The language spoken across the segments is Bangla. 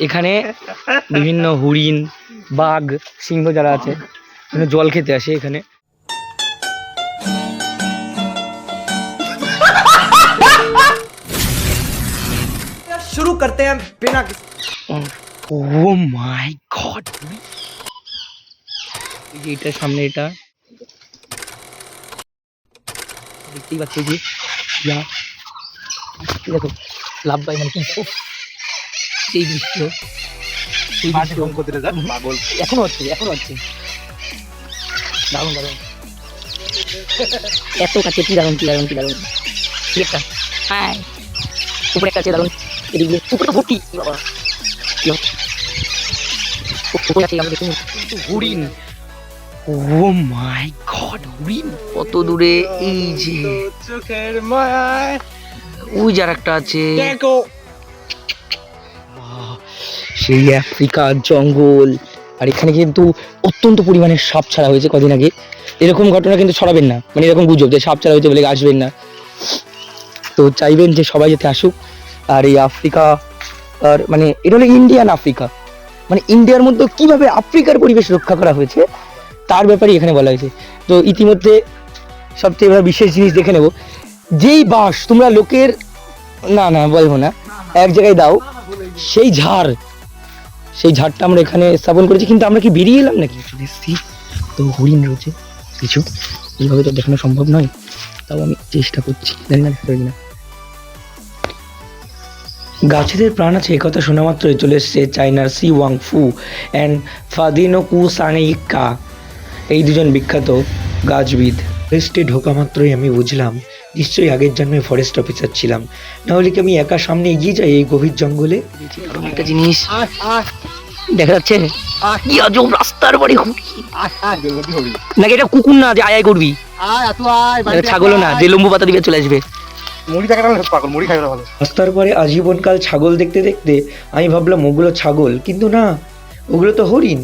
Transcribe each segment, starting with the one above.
এখানে বিভিন্ন হরিণ বাঘ সিংহ যারা আছে জল খেতে আসে এখানে। শুরু করতে হ্যাঁ, ও oh মাই এটা সামনে এটা। দেখতেই পাচ্ছি যে দেখো লাভ পাই মানে সেই দৃশ্য। সেই দৃশ্য। এখনও হচ্ছে এখনও হচ্ছে। দারুণ দারুণ। এত কাছে কি দারুণ কি দারুণ কি দারুণ। কি একটা? হ্যাঁ। উপরে একটা আছে দারুণ। এদিকে উপরে ভর্তি। বাবা। উপরে আছে আমরা দেখুন। হরিণ। ও মাই গড হরিণ। কত দূরে এই যে। চোখের মায় ওই যার একটা আছে। দেখো। সেই আফ্রিকার জঙ্গল, আর এখানে কিন্তু অত্যন্ত পরিমাণে সাপ ছাড়া হয়েছে কদিন আগে। এরকম ঘটনা কিন্তু ছড়াবেন না মানে এরকম গুজব যে সাপ ছাড়া হয়েছে বলে আসবেন না। তো চাইবেন যে সবাই যাতে আসুক, আর এই আফ্রিকা, আর মানে এটা হলো ইন্ডিয়ান আফ্রিকা মানে ইন্ডিয়ার মধ্যে কীভাবে আফ্রিকার পরিবেশ রক্ষা করা হয়েছে, তার ব্যাপারে এখানে বলা হয়েছে। তো ইতিমধ্যে সবচেয়ে বিশেষ জিনিস দেখে নেব। যেই বাঁশ তোমরা লোকের, না না, বলব না, এক জায়গায় দাও, সেই ঝাড়। সেই ঝাড়টা আমরা এখানে স্থাপন করেছি, কিন্তু আমরা কি বেরিয়ে এলাম নাকি? চলে এসেছি। তো হরিণ রয়েছে কিছু। এইভাবে তো দেখানো সম্ভব নয়, তাও আমি চেষ্টা করছি। জানি না, দেখতে না গাছেদের প্রাণ আছে একথা শোনা মাত্রই চলে এসছে চাইনার সি ওয়াং ফু অ্যান্ড ফাদিনো কু সাংইকা এই দুজন বিখ্যাত গাছবিদ। ফরেস্টে ঢোকা মাত্রই আমি বুঝলাম নিশ্চয়ই আগের জন্মে ফরেস্ট অফিসার ছিলাম। নাহলে কি আমি একা সামনে এগিয়ে যাই এই গভীর জঙ্গলে? একটা জিনিস দেখা যাচ্ছে কি আজব রাস্তার বাড়ি নাকি এটা কুকুর না যে আয় আয় করবি? এটা ছাগলও না যে লম্বু পাতা দিবে চলে আসবে। রাস্তার পরে আজীবনকাল ছাগল দেখতে দেখতে আমি ভাবলাম ওগুলো ছাগল কিন্তু না ওগুলো তো হরিণ।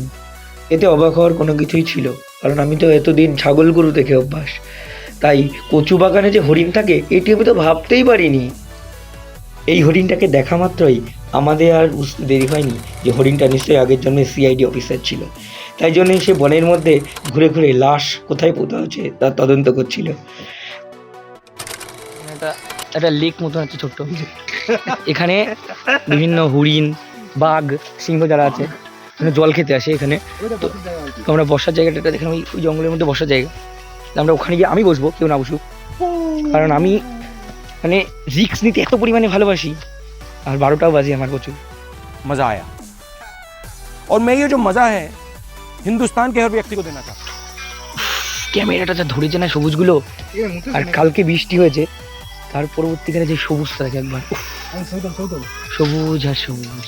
এতে অবাক হওয়ার কোনো কিছুই ছিল। কারণ আমি তো এতদিন ছাগল গরু দেখে অভ্যাস। তাই কচু বাগানে যে হরিণ থাকে, এটি আমি তো ভাবতেই পারিনি। এই হরিণটাকে দেখা মাত্রই আমাদের আর দেরি হয়নি যে হরিণটা নিশ্চয়ই আগের জন্মে সিআইডি অফিসার ছিল। তাই জন্যই সে বনের মধ্যে ঘুরে ঘুরে লাশ কোথায় পোতা আছে তার তদন্ত করছিল। একটা একটা লেক মতন আছে ছোট্ট। এখানে বিভিন্ন হরিণ, বাঘ, সিংহ যারা আছে এখানে জল খেতে আসে এখানে তো তো আমরা বসার জায়গাটা দেখেন ওই ওই জঙ্গলের মধ্যে বসার জায়গা তো আমরা ওখানে গিয়ে আমি বসবো কেউ না বসুক কারণ আমি মানে রিক্স নিতে এত পরিমাণে ভালোবাসি আর বারোটাও বাজে আমার প্রচুর मजा आया और मैं ये जो मजा है हिंदुस्तान के हर व्यक्ति को देना चाहता ক্যামেরাটা যা ধরেছে না সবুজগুলো আর কালকে বৃষ্টি হয়েছে তার পরবর্তীকালে যে সবুজটা থাকে একবার উফ, সবুজ আর সবুজ